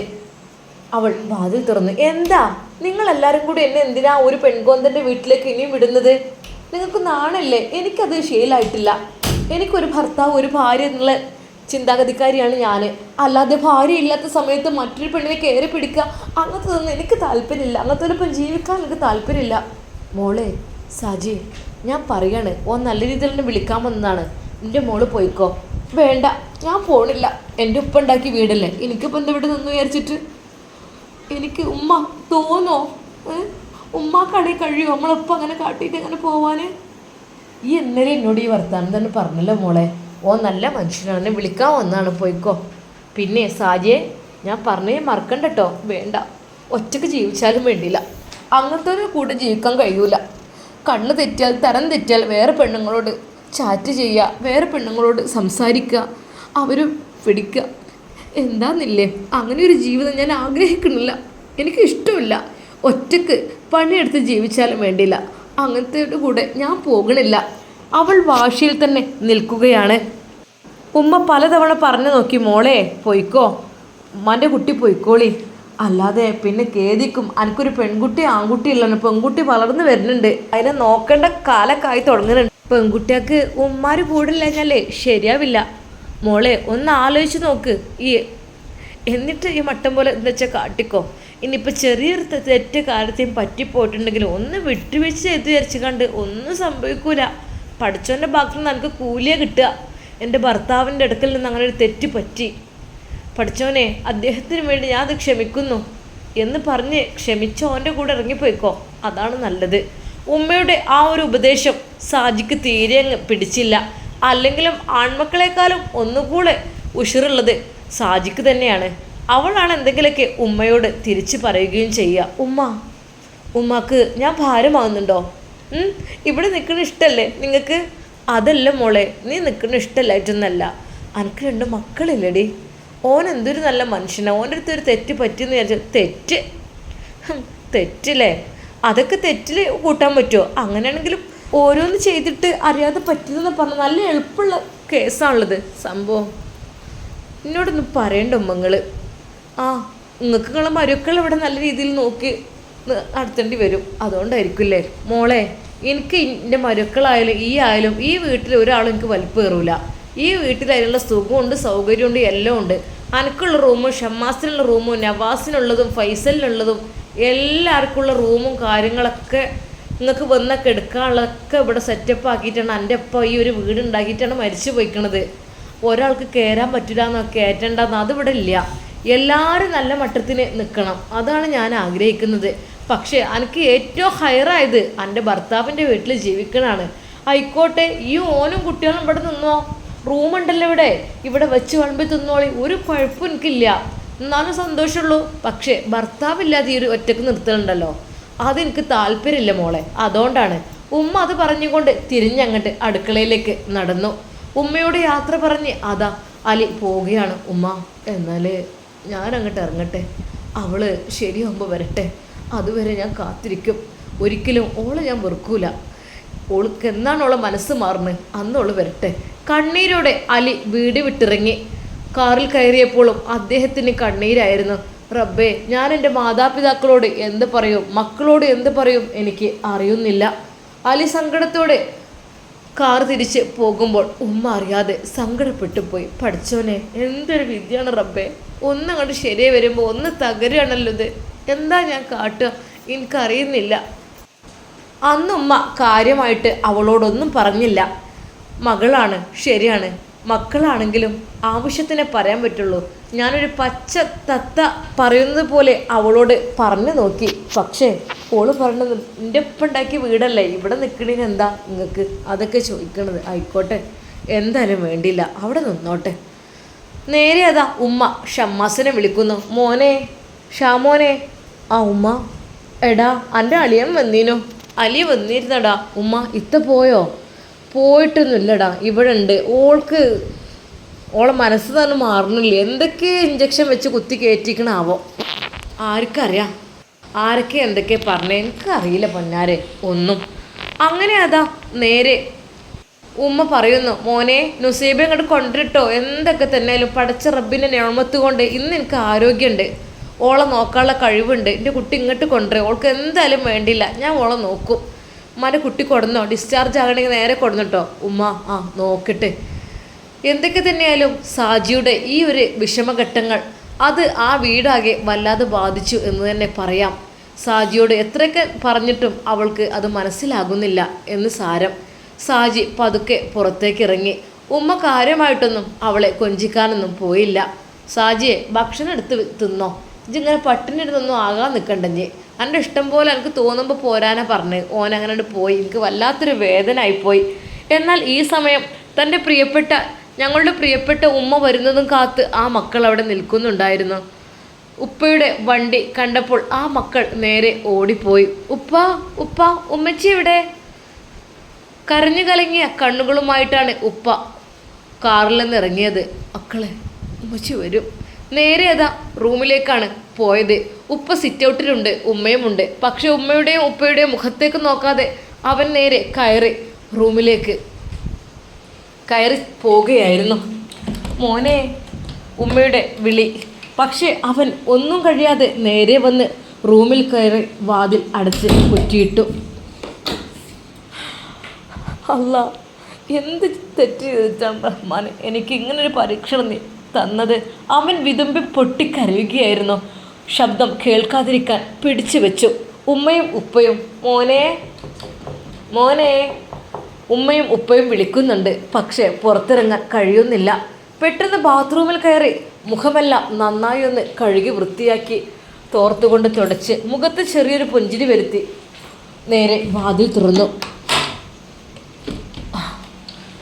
അവൾ വാതിൽ തുറന്നു. എന്താ? നിങ്ങൾ എല്ലാവരും കൂടി എന്നെ എന്തിനാ ഒരു പെൺകോന്തന്റെ വീട്ടിലേക്ക് ഇനിയും വിടുന്നത്? നിങ്ങൾക്ക് നാണല്ലേ എനിക്കത് ശീലമായിട്ടില്ല എനിക്കൊരു ഭർത്താവ് ഒരു ഭാര്യ എന്നുള്ള ചിന്താഗതിക്കാരിയാണ് ഞാൻ അല്ലാതെ ഭാര്യ ഇല്ലാത്ത സമയത്ത് മറ്റൊരു പെണ്ണിനെ കയറി പിടിക്കുക അങ്ങനത്തതൊന്നും എനിക്ക് താല്പര്യമില്ല. അങ്ങനത്തെ ഒപ്പം ജീവിക്കാൻ എനിക്ക് താല്പര്യമില്ല. മോളെ സാജി ഞാൻ പറയാണ് ഓ നല്ല രീതിയിൽ തന്നെ വിളിക്കാൻ വന്നതാണ്. എന്റെ മോൾ പോയിക്കോ. വേണ്ട ഞാൻ പോണില്ല. എന്റെ ഉപ്പ ഉണ്ടാക്കി വീടല്ലേ? എനിക്കിപ്പോൾ എന്താ ഇവിടെ നിന്ന് വിചാരിച്ചിട്ട്? എനിക്ക് ഉമ്മ തോന്നോ? ഉമ്മാക്കാണെ കഴിയുമോ നമ്മളൊപ്പം അങ്ങനെ കാട്ടിയിട്ട് അങ്ങനെ പോവാന്? ഈ എന്നലെ എന്നോട് ഈ വർത്താനം തന്നെ പറഞ്ഞല്ലോ മോളെ. ഓ നല്ല മനുഷ്യനാണ്. വിളിക്കാൻ വന്നാണ്. പോയിക്കോ. പിന്നെ സാജിയെ ഞാൻ പറഞ്ഞേ മറക്കണ്ട കേട്ടോ വേണ്ട. ഒറ്റയ്ക്ക് ജീവിച്ചാലും വേണ്ടില്ല അങ്ങനത്തെ ഒരു കൂടെ ജീവിക്കാൻ കഴിയൂല. കണ്ണ് തെറ്റിയാൽ തരം തെറ്റിയാൽ വേറെ പെണ്ണുങ്ങളോട് ചാറ്റ് ചെയ്യുക വേറെ പെണ്ണുങ്ങളോട് സംസാരിക്കുക അവർ പിടിക്കുക. എന്താന്നില്ലേ? അങ്ങനെ ഒരു ജീവിതം ഞാൻ ആഗ്രഹിക്കുന്നില്ല. എനിക്ക് ഇഷ്ടമില്ല. ഒറ്റയ്ക്ക് പണിയെടുത്ത് ജീവിച്ചാലും വേണ്ടില്ല അങ്ങനത്തെ കൂടെ ഞാൻ പോകണില്ല. അവൾ വാശിയിൽ തന്നെ നിൽക്കുകയാണ്. ഉമ്മ പലതവണ പറഞ്ഞു നോക്കി മോളെ പൊയ്ക്കോ. ഉമ്മാന്റെ കുട്ടി പൊയ്ക്കോളി. അല്ലാതെ പിന്നെ കേദിക്കും എനിക്കൊരു പെൺകുട്ടി ആൺകുട്ടി ഇല്ലല്ലോ പെൺകുട്ടി വളർന്നു വരുന്നുണ്ട്. അതിനെ നോക്കേണ്ട കാലക്കായി തുടങ്ങുന്നുണ്ട്. പെൺകുട്ടിയാക്ക് ഉമ്മാര് കൂടില്ലെങ്കിലേ ശരിയാവില്ല. മോളെ ഒന്ന് ആലോചിച്ച് നോക്ക്. ഈ എന്നിട്ട് ഈ മട്ടം പോലെ എന്താ വെച്ചാൽ കാട്ടിക്കോ. ഇനിയിപ്പോൾ ചെറിയൊരു തെറ്റ കാര്യത്തെയും പറ്റിപ്പോയിട്ടുണ്ടെങ്കിൽ ഒന്ന് വിട്ടുവീഴ്ച ചെയ്ത് വിചാരിച്ചു കണ്ട് ഒന്നും സംഭവിക്കൂല. പഠിച്ചവന്റെ ഭാഗത്ത് നിന്ന് എനിക്ക് കൂലിയെ കിട്ടുക. എന്റെ ഭർത്താവിന്റെ അടുക്കൽ നിന്ന് അങ്ങനെ ഒരു തെറ്റ് പറ്റി. പഠിച്ചവനെ അദ്ദേഹത്തിന് വേണ്ടി ഞാൻ അത് ക്ഷമിക്കുന്നു. എന്ന് പറഞ്ഞ് ക്ഷമിച്ച ഓന്റെ കൂടെ ഇറങ്ങിപ്പോയിക്കോ. അതാണ് നല്ലത്. ഉമ്മയുടെ ആ ഒരു ഉപദേശം സാജിക്ക് തീരെ അങ്ങ് പിടിച്ചില്ല. അല്ലെങ്കിലും ആൺമക്കളെക്കാളും ഒന്നുകൂടെ ഉഷിറുള്ളത് സാജിക്ക് തന്നെയാണ്. അവളാണ് എന്തെങ്കിലുമൊക്കെ ഉമ്മയോട് തിരിച്ചു പറയുകയും ചെയ്യുക. ഉമ്മ ഉമ്മക്ക് ഞാൻ ഭാരമാകുന്നുണ്ടോ? ഇവിടെ നിൽക്കുന്ന ഇഷ്ടമല്ലേ നിങ്ങൾക്ക് അതല്ല മോളെ നീ നിൽക്കുന്ന ഇഷ്ടമല്ലായിട്ടൊന്നല്ല അനക്ക് രണ്ട് മക്കളില്ലടി. ഓൻ എന്തൊരു നല്ല മനുഷ്യനാണ് ഓന്റെ അടുത്ത് ഒരു തെറ്റ് പറ്റിയെന്ന് വിചാരിച്ചു തെറ്റ്. തെറ്റില്ലേ? അതൊക്കെ തെറ്റിൽ കൂട്ടാൻ പറ്റുമോ അങ്ങനെയാണെങ്കിലും ഓരോന്ന് ചെയ്തിട്ട് അറിയാതെ പറ്റിയതെന്ന് പറഞ്ഞാൽ നല്ല എളുപ്പമുള്ള കേസാണുള്ളത്. സംഭവം. എന്നോടൊന്ന് പറയണ്ട ഉമ്മങ്ങൾ ആ നിങ്ങൾക്ക് നിങ്ങളെ മരുക്കൾ ഇവിടെ നല്ല രീതിയിൽ നോക്കി നടത്തേണ്ടി വരും. അതുകൊണ്ടായിരിക്കില്ലേ? മോളെ എനിക്ക് എന്റെ മരുക്കളായാലും ഈ ആയാലും ഈ വീട്ടിൽ ഒരാളും എനിക്ക് വലിപ്പം ഈ വീട്ടിൽ അതിനുള്ള സുഖമുണ്ട് സൗകര്യമുണ്ട് എല്ലാം ഉണ്ട്. അനക്കുള്ള റൂമും ഷമ്മാസിനുള്ള റൂമും നവാസിനുള്ളതും ഫൈസലിനുള്ളതും എല്ലാവർക്കുള്ള റൂമും കാര്യങ്ങളൊക്കെ നിങ്ങൾക്ക് വന്നൊക്കെ എടുക്കാനുള്ളതൊക്കെ ഇവിടെ സെറ്റപ്പ് ആക്കിയിട്ടാണ് എന്റെ അപ്പം ഈ ഒരു വീട് ഉണ്ടാക്കിയിട്ടാണ് മരിച്ചു പോയിക്കണത്. ഒരാൾക്ക് കയറാൻ പറ്റില്ല എന്നൊക്കെ കയറ്റണ്ടെന്ന് അതിവിടെ ഇല്ല. എല്ലാവരും നല്ല മട്ടത്തിന് നിൽക്കണം. അതാണ് ഞാൻ ആഗ്രഹിക്കുന്നത്. പക്ഷേ എനിക്ക് ഏറ്റവും ഹയറായത് എന്റെ ഭർത്താവിന്റെ വീട്ടിൽ ജീവിക്കണാണ്. ആയിക്കോട്ടെ ഈ ഓനും കുട്ടികളും ഇവിടെ നിന്നോ? റൂമുണ്ടല്ലോ ഇവിടെ. ഇവിടെ വെച്ച് വിളമ്പി തിന്നോളി. ഒരു കുഴപ്പം എനിക്കില്ല. എന്നാലും സന്തോഷമുള്ളൂ. പക്ഷേ ഭർത്താവില്ലാതെ ഈ ഒരു ഒറ്റയ്ക്ക് നിർത്തലുണ്ടല്ലോ. അതെനിക്ക് താല്പര്യമില്ല മോളെ. അതുകൊണ്ടാണ്. ഉമ്മ അത് പറഞ്ഞുകൊണ്ട് തിരിഞ്ഞങ്ങട്ട് അടുക്കളയിലേക്ക് നടന്നു. ഉമ്മയോട് യാത്ര പറഞ്ഞ് അതാ അലി പോവുകയാണ് ഉമ്മ. എന്നാൽ ഞാനങ്ങോട്ട് ഇറങ്ങട്ടെ. അവൾ ശരിയാകുമ്പോൾ വരട്ടെ. അതുവരെ ഞാൻ കാത്തിരിക്കും. ഒരിക്കലും ഓളെ ഞാൻ വെറുക്കൂല. ഓൾക്ക് എന്നാണ് ഓളെ മനസ്സ് മാറുന്നത് അന്ന് ഓൾ വരട്ടെ. കണ്ണീരോടെ അലി വീട് വിട്ടിറങ്ങി. കാറിൽ കയറിയപ്പോഴും അദ്ദേഹത്തിന് കണ്ണീരായിരുന്നു. റബ്ബേ ഞാൻ എന്റെ മാതാപിതാക്കളോട് എന്ത് പറയും? മക്കളോട് എന്ത് പറയും? എനിക്ക് അറിയുന്നില്ല. അലി സങ്കടത്തോടെ കാർ തിരിച്ച് പോകുമ്പോൾ ഉമ്മ അറിയാതെ സങ്കടപ്പെട്ടു പോയി. പഠിച്ചോനെ എന്തൊരു വിദ്യയാണ് റബ്ബേ. ഒന്നങ്ങോട്ട് ശരിയായി വരുമ്പോൾ ഒന്ന് തകരുകയാണല്ലോ ഇത്. എന്താ ഞാൻ കാട്ടുക? എനിക്കറിയുന്നില്ല. അന്നുമ്മ കാര്യമായിട്ട് അവളോടൊന്നും പറഞ്ഞില്ല. മകളാണ് ശരിയാണ്. മക്കളാണെങ്കിലും ആവശ്യത്തിനെ പറയാൻ പറ്റുള്ളൂ. ഞാനൊരു പച്ച തത്ത പറയുന്നത് പോലെ അവളോട് പറഞ്ഞു നോക്കി. പക്ഷേ ഓൾ പറഞ്ഞത് എന്റെ ഒപ്പം ഉണ്ടാക്കിയ വീടല്ലേ? ഇവിടെ നിൽക്കണേന് എന്താ നിങ്ങൾക്ക് അതൊക്കെ ചോദിക്കണത്. ആയിക്കോട്ടെ. എന്തായാലും വേണ്ടിയില്ല. അവിടെ നിന്നോട്ടെ. നേരെ അതാ ഉമ്മ ഷമ്മാസിനെ വിളിക്കുന്നു. മോനെ ഷാമോനെ. ആ ഉമ്മ. എടാ എന്റെ അളിയൻ വന്നീനോ. അലി വന്നിരുന്നടാ. ഉമ്മ ഇത്ത പോയോ? പോയിട്ടൊന്നുമില്ലടാ. ഇവിടെ ഉണ്ട് ഓൾക്ക് ഓളെ മനസ്സ് തന്നെ മാറണില്ല. എന്തൊക്കെ ഇഞ്ചക്ഷൻ വെച്ച് കുത്തി കയറ്റിക്കണാവോ ആർക്കറിയാം? ആരൊക്കെ എന്തൊക്കെ പറഞ്ഞേ? എനിക്കറിയില്ല പൊന്നാരെ. ഒന്നും. അങ്ങനെ അതാ നേരെ ഉമ്മ പറയുന്നു മോനെ നുസൈബെ ഇങ്ങോട്ട് കൊണ്ടിട്ടോ എന്തൊക്കെ തന്നെയാലും പടച്ച റബ്ബിന്റെ നിയമത്ത് കൊണ്ട് ഇന്ന് എനിക്ക് ആരോഗ്യമുണ്ട് ഓളെ നോക്കാനുള്ള കഴിവുണ്ട്. എന്റെ കുട്ടി ഇങ്ങോട്ട് കൊണ്ടുവരും. ഓൾക്ക് എന്തായാലും വേണ്ടില്ല. ഞാൻ ഓളെ നോക്കും. ഉമ്മാന്റെ കുട്ടി കൊടുന്നോ? ഡിസ്ചാർജ് ആകണമെങ്കിൽ നേരെ കൊടുന്നിട്ടോ? ഉമ്മ ആ നോക്കട്ടെ. എന്തൊക്കെ തന്നെയായാലും സാജിയുടെ ഈ ഒരു വിഷമഘട്ടങ്ങൾ അത് ആ വീടാകെ വല്ലാതെ ബാധിച്ചു എന്ന് തന്നെ പറയാം. സാജിയോട് എത്രയൊക്കെ പറഞ്ഞിട്ടും അവൾക്ക് അത് മനസ്സിലാകുന്നില്ല എന്ന് സാരം. സാജി പതുക്കെ പുറത്തേക്ക് ഇറങ്ങി ഉമ്മ കാര്യമായിട്ടൊന്നും അവളെ കൊഞ്ചിക്കാനൊന്നും പോയില്ല. സാജിയെ ഭക്ഷണം എടുത്ത് തിന്നോ? ഇജിങ്ങനെ പട്ടിണി ആകാൻ നിൽക്കണ്ടെഞ്ഞ് എന്റെ ഇഷ്ടം പോലെ എനിക്ക് തോന്നുമ്പോൾ പോരാനാ പറഞ്ഞ്. ഓൻ അങ്ങനെ പോയി. എനിക്ക് വല്ലാത്തൊരു വേദന ആയിപ്പോയി എന്നാൽ ഈ സമയം തന്റെ പ്രിയപ്പെട്ട ഞങ്ങളുടെ പ്രിയപ്പെട്ട ഉമ്മ വരുന്നതും കാത്ത് ആ മക്കൾ അവിടെ നിൽക്കുന്നുണ്ടായിരുന്നു. ഉപ്പയുടെ വണ്ടി കണ്ടപ്പോൾ ആ മക്കൾ നേരെ ഓടിപ്പോയി. ഉപ്പ ഉപ്പ ഉമ്മച്ചി എവിടെ? കരഞ്ഞു കലങ്ങിയ കണ്ണുകളുമായിട്ടാണ് ഉപ്പ കാറിൽ നിന്ന് ഇറങ്ങിയത്. മക്കളെ ഉമ്മച്ചി വരും. നേരെ അതാ റൂമിലേക്കാണ് പോയത്. ഉപ്പ സിറ്റ് ഔട്ടിലുണ്ട് ഉമ്മയുമുണ്ട്. പക്ഷെ ഉമ്മയുടെയും ഉപ്പയുടെയും മുഖത്തേക്ക് നോക്കാതെ അവൻ നേരെ കയറി റൂമിലേക്ക് കയറി പോവുകയായിരുന്നു. മോനെ ഉമ്മയുടെ വിളി. പക്ഷെ അവൻ ഒന്നും കഴിയാതെ നേരെ വന്ന് റൂമിൽ കയറി വാതിൽ അടച്ച് കുറ്റിയിട്ടു. അല്ല എന്ത് തെറ്റ് ചെയ്തിട്ടാണ് റഹ്മാൻ എനിക്ക് ഇങ്ങനൊരു പരീക്ഷണം നീ തന്നത്. അവൻ വിതുമ്പി പൊട്ടിക്കരയുകയായിരുന്നു. ശബ്ദം കേൾക്കാതിരിക്കാൻ പിടിച്ചു വെച്ചു. ഉമ്മയും ഉപ്പയും മോനെ മോനെ ഉമ്മയും ഉപ്പയും വിളിക്കുന്നുണ്ട്. പക്ഷേ പുറത്തിറങ്ങാൻ കഴിയുന്നില്ല. പെട്ടെന്ന് ബാത്റൂമിൽ കയറി മുഖമെല്ലാം നന്നായി ഒന്ന് കഴുകി വൃത്തിയാക്കി തോർത്തുകൊണ്ട് തുടച്ച് മുഖത്ത് ചെറിയൊരു പുഞ്ചിരി വരുത്തി നേരെ വാതിൽ തുറന്നു.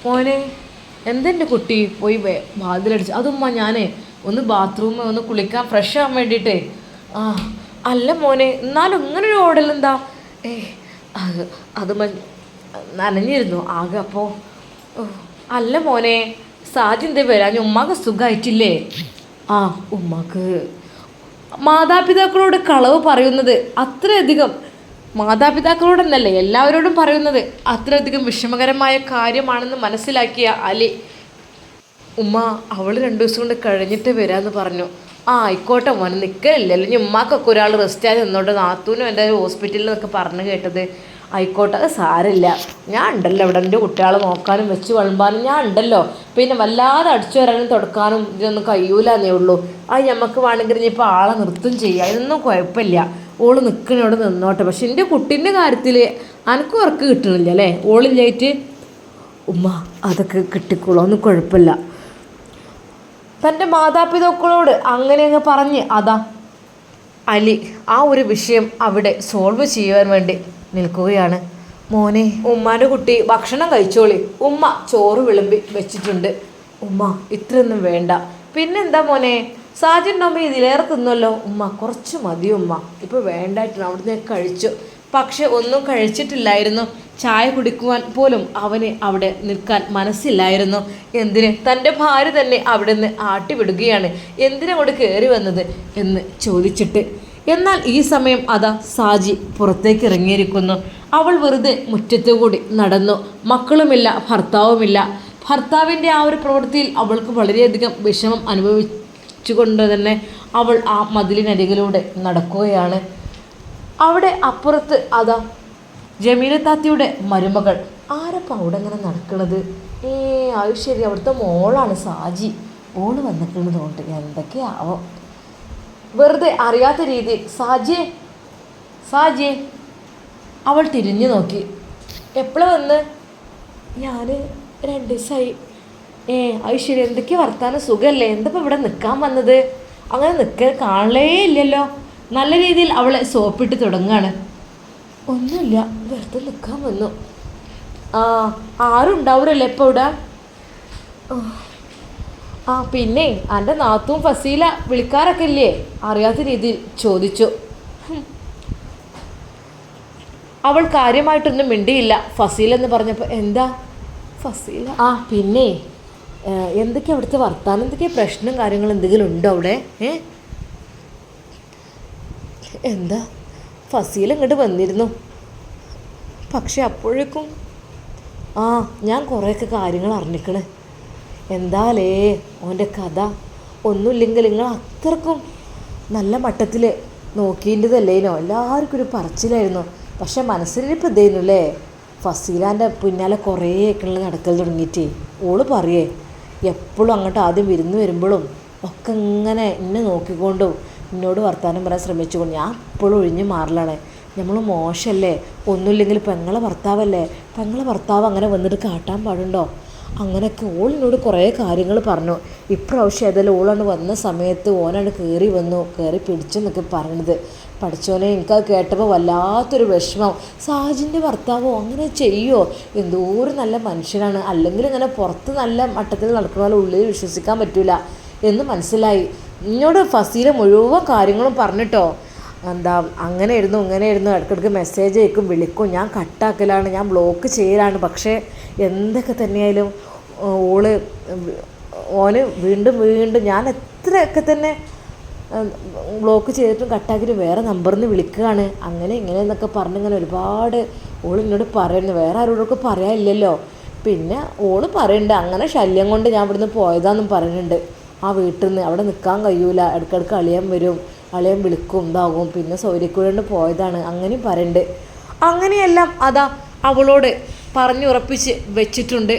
മോനെ എന്തെന്റെ കുട്ടി പോയി വാതിലടിച്ച്. അതുമ്മ ഞാനേ ഒന്ന് ബാത്റൂമിൽ ഒന്ന് കുളിക്കാൻ ഫ്രഷ് ആവാൻ വേണ്ടിയിട്ടേ ആ അല്ല മോനെ എന്നാലും ഇങ്ങനെ ഒരു ഓടൽ എന്താ ഏ അത് നനഞ്ഞിരുന്നു. ആകെ അപ്പോൾ അല്ല മോനെ സാജി എന്തേ വരാൻ ഉമ്മാക്ക് സുഖമായിട്ടില്ലേ ആ ഉമ്മാക്ക് മാതാപിതാക്കളോട് കളവ് പറയുന്നത് അത്രയധികം മാതാപിതാക്കളോടെന്നല്ലേ എല്ലാവരോടും പറയുന്നത്. അത്രയധികം വിഷമകരമായ കാര്യമാണെന്ന് മനസ്സിലാക്കിയ അലി ഉമ്മ അവൾ രണ്ടു ദിവസം കൊണ്ട് കഴിഞ്ഞിട്ട് വരാമെന്ന് പറഞ്ഞു. ആ ആയിക്കോട്ടെ മോനെ നിൽക്കലില്ലല്ലോ ഇനി ഉമ്മാക്കൊക്കെ ഒരാൾ റെസ്റ്റ് ആയി നിന്നോട്ട് നാത്തൂനും എന്റെ ഹോസ്പിറ്റലിൽ നിന്നൊക്കെ പറഞ്ഞു കേട്ടത്. ആയിക്കോട്ടെ അത് സാരമില്ല. ഞാൻ ഉണ്ടല്ലോ ഇവിടെ എന്റെ കുട്ടികളെ നോക്കാനും വെച്ച് വിളമ്പാനും ഞാൻ ഉണ്ടല്ലോ. പിന്നെ വല്ലാതെ അടിച്ചു വരാനും തുടക്കാനും ഇതൊന്നും കഴിയൂലെന്നേ ഉള്ളൂ. അത് ഞമ്മക്ക് വേണമെങ്കിൽ ഇനിയിപ്പോൾ ആളെ നിർത്തും ചെയ്യാം. ഇതൊന്നും കുഴപ്പമില്ല. ഓൾ നിൽക്കണോട് നിന്നോട്ടെ. പക്ഷെ എന്റെ കുട്ടീന്റെ കാര്യത്തിൽ അനക്ക് ഉറക്ക് കിട്ടണില്ല അല്ലേ? ഓളില്ലായിട്ട് ഉമ്മ അതൊക്കെ കിട്ടിക്കോളൂ ഒന്നും കുഴപ്പമില്ല. തന്റെ മാതാപിതാക്കളോട് അങ്ങനെ അങ്ങ് പറഞ്ഞ് അതാ അലി ആ ഒരു വിഷയം അവിടെ സോൾവ് ചെയ്യുവാൻ വേണ്ടി നിൽക്കുകയാണ്. മോനെ. ഉമ്മാന്റെ കുട്ടി ഭക്ഷണം കഴിച്ചോളി. ഉമ്മ ചോറ് വിളമ്പി വെച്ചിട്ടുണ്ട്. ഉമ്മ ഇത്രയൊന്നും വേണ്ട. പിന്നെന്താ മോനെ? സാജുണ്ടാകുമ്പോൾ ഇതിലേറെ തിന്നല്ലോ. ഉമ്മ കുറച്ച് മതി ഉമ്മ. ഇപ്പോൾ വേണ്ടായിട്ടാണ്. അവിടുന്ന് കഴിച്ചു. പക്ഷെ ഒന്നും കഴിച്ചിട്ടില്ലായിരുന്നു. ചായ കുടിക്കുവാൻ പോലും അവന് അവിടെ നിൽക്കാൻ മനസ്സില്ലായിരുന്നു. എന്തിന്? തന്റെ ഭാര്യ തന്നെ അവിടെ നിന്ന് ആട്ടിവിടുകയാണ്. എന്തിനങ്ങോട്ട് കയറി വന്നത് എന്ന് ചോദിച്ചിട്ട് എന്നാൽ ഈ സമയം അതാ സാജി പുറത്തേക്ക് ഇറങ്ങിയിരിക്കുന്നു. അവൾ വെറുതെ മുറ്റത്തുകൂടി നടന്നു. മക്കളുമില്ല ഭർത്താവുമില്ല. ഭർത്താവിന്റെ ആ ഒരു പ്രവൃത്തിയിൽ അവൾക്ക് വളരെയധികം വിഷമം അനുഭവിച്ചുകൊണ്ട് തന്നെ അവൾ ആ മതിലിനരികിലൂടെ നടക്കുകയാണ്. അവിടെ അപ്പുറത്ത് അതാ ജമീല താത്തിയുടെ മരുമകൾ. ആരപ്പം അവിടെ അങ്ങനെ നടക്കണത്? ഏ അത് ശരി അവിടുത്തെ മോളാണ് സാജി. ഓൾ വന്നിട്ടുള്ളതുകൊണ്ട് എന്തൊക്കെയാവോ. വെറുതെ അറിയാത്ത രീതിയിൽ സാജിയെ സാജിയെ അവൾ തിരിഞ്ഞു നോക്കി. എപ്പോഴാ വന്ന്? ഞാൻ രണ്ട് ദിവസമായി ഏ ഐശ്വര്യ എന്തൊക്കെ വർത്താനം? സുഖമല്ലേ എന്തപ്പോൾ ഇവിടെ നിൽക്കാൻ വന്നത്? അങ്ങനെ നിൽക്ക കാണലേ ഇല്ലല്ലോ. നല്ല രീതിയിൽ അവളെ സോപ്പിട്ട് തുടങ്ങുകയാണ് ഒന്നുമില്ല. വെറുതെ നിൽക്കാൻ വന്നു. ആ ആരും ഉണ്ടാവില്ലല്ലേ ഇവിടെ? ആ. പിന്നെ എന്റെ നാത്തും ഫസീല വിളിക്കാറൊക്കെ ഇല്ലേ അറിയാത്ത രീതിയിൽ ചോദിച്ചു. അവൾ കാര്യമായിട്ടൊന്നും മിണ്ടിയില്ല. ഫസീല എന്ന് പറഞ്ഞപ്പോൾ എന്താ? ഫസീല? ആ പിന്നെ ഏഹ്, എന്തൊക്കെയാ അവിടുത്തെ വർത്താനം? എന്തൊക്കെയാ പ്രശ്നം കാര്യങ്ങൾ എന്തെങ്കിലും ഉണ്ടോ അവിടെ? ഏ? എന്താ? ഫസീല ഇങ്ങോട്ട് വന്നിരുന്നു. പക്ഷെ അപ്പോഴേക്കും ആ ഞാൻ കുറേയൊക്കെ കാര്യങ്ങൾ അറിഞ്ഞിക്കണ്. എന്താലേ? ഓന്റെ കഥ. ഒന്നുമില്ലെങ്കിൽ നിങ്ങൾ അത്രക്കും നല്ല മട്ടത്തിൽ നോക്കിയതല്ലേനോ എല്ലാവർക്കും ഒരു പറച്ചിലായിരുന്നു. പക്ഷെ മനസ്സിലിപ്പോൾ ഇതേനു അല്ലേ? ഫസീലാന്റെ പിന്നാലെ കുറേ ഒക്കെ നടക്കൽ തുടങ്ങിയിട്ടേ. ഓൾ പറയേ എപ്പോഴും അങ്ങോട്ട് ആദ്യം വിരുന്ന് വരുമ്പോഴും ഒക്കെ ഇങ്ങനെ എന്നെ നോക്കിക്കൊണ്ടും എന്നോട് വർത്തമാനം പറയാൻ ശ്രമിച്ചുകൊണ്ട് ഞാൻ എപ്പോഴും ഒഴിഞ്ഞു മാറലാണ്. നമ്മൾ മോശമല്ലേ? ഒന്നുമില്ലെങ്കിൽ പെങ്ങളെ ഭർത്താവല്ലേ? പെങ്ങളെ ഭർത്താവ് അങ്ങനെ വന്നിട്ട് കാട്ടാൻ പാടുണ്ടോ? അങ്ങനെയൊക്കെ ഓളിനോട് കുറേ കാര്യങ്ങൾ പറഞ്ഞു. ഇപ്രാവശ്യം ഏതായാലും ഓളാണ് വന്ന സമയത്ത് ഓനാണ് കയറി വന്നു. കയറി പിടിച്ചെന്നൊക്കെ പറഞ്ഞത് പഠിച്ചോനെ എനിക്കത് കേട്ടപ്പോൾ വല്ലാത്തൊരു വിഷമം. സാജിന്റെ ഭർത്താവോ അങ്ങനെ ചെയ്യുമോ എന്തോരം നല്ല മനുഷ്യനാണ്. അല്ലെങ്കിൽ ഇങ്ങനെ പുറത്ത് നല്ല മട്ടത്തിൽ നടക്കുന്ന പോലെ ഉള്ളിൽ വിശ്വസിക്കാൻ പറ്റില്ല എന്ന് മനസ്സിലായി. എന്നോട് ഫസീല മുഴുവൻ കാര്യങ്ങളും പറഞ്ഞിട്ടോ? എന്താ അങ്ങനെയായിരുന്നു ഇരുന്നു ഇടയ്ക്കിടയ്ക്ക് മെസ്സേജ് അയക്കും വിളിക്കും. ഞാൻ കട്ടാക്കലാണ് ഞാൻ ബ്ലോക്ക് ചെയ്യലാണ്. പക്ഷേ എന്തൊക്കെ തന്നെയായാലും ഓൾ ഓന് വീണ്ടും വീണ്ടും ഞാൻ എത്രയൊക്കെ തന്നെ ബ്ലോക്ക് ചെയ്തിട്ടും കട്ടാക്കിയിട്ട് വേറെ നമ്പറിൽ നിന്ന് വിളിക്കുകയാണ്. അങ്ങനെ ഇങ്ങനെ എന്നൊക്കെ പറഞ്ഞ് ഇങ്ങനെ ഒരുപാട് ഓൾ എന്നോട് പറയുന്നു. വേറെ ആരോടൊക്കെ പറയാനില്ലല്ലോ. പിന്നെ ഓൾ പറയുന്നുണ്ട് അങ്ങനെ ശല്യം കൊണ്ട് ഞാൻ ഇവിടുന്ന് പോയതാന്നും പറയുന്നുണ്ട് ആ വീട്ടിൽ നിന്ന് അവിടെ നിൽക്കാൻ കഴിയൂല. ഇടയ്ക്കിടയ്ക്ക് കളിയാൻ വരും. അളിയൻ വിളിക്കും ഇതാകും. പിന്നെ സൗര്യക്കൂടെ പോയതാണ്. അങ്ങനെയും പറയണ്ട്. അങ്ങനെയെല്ലാം അതാ അവളോട് പറഞ്ഞുറപ്പിച്ച് വെച്ചിട്ടുണ്ട്.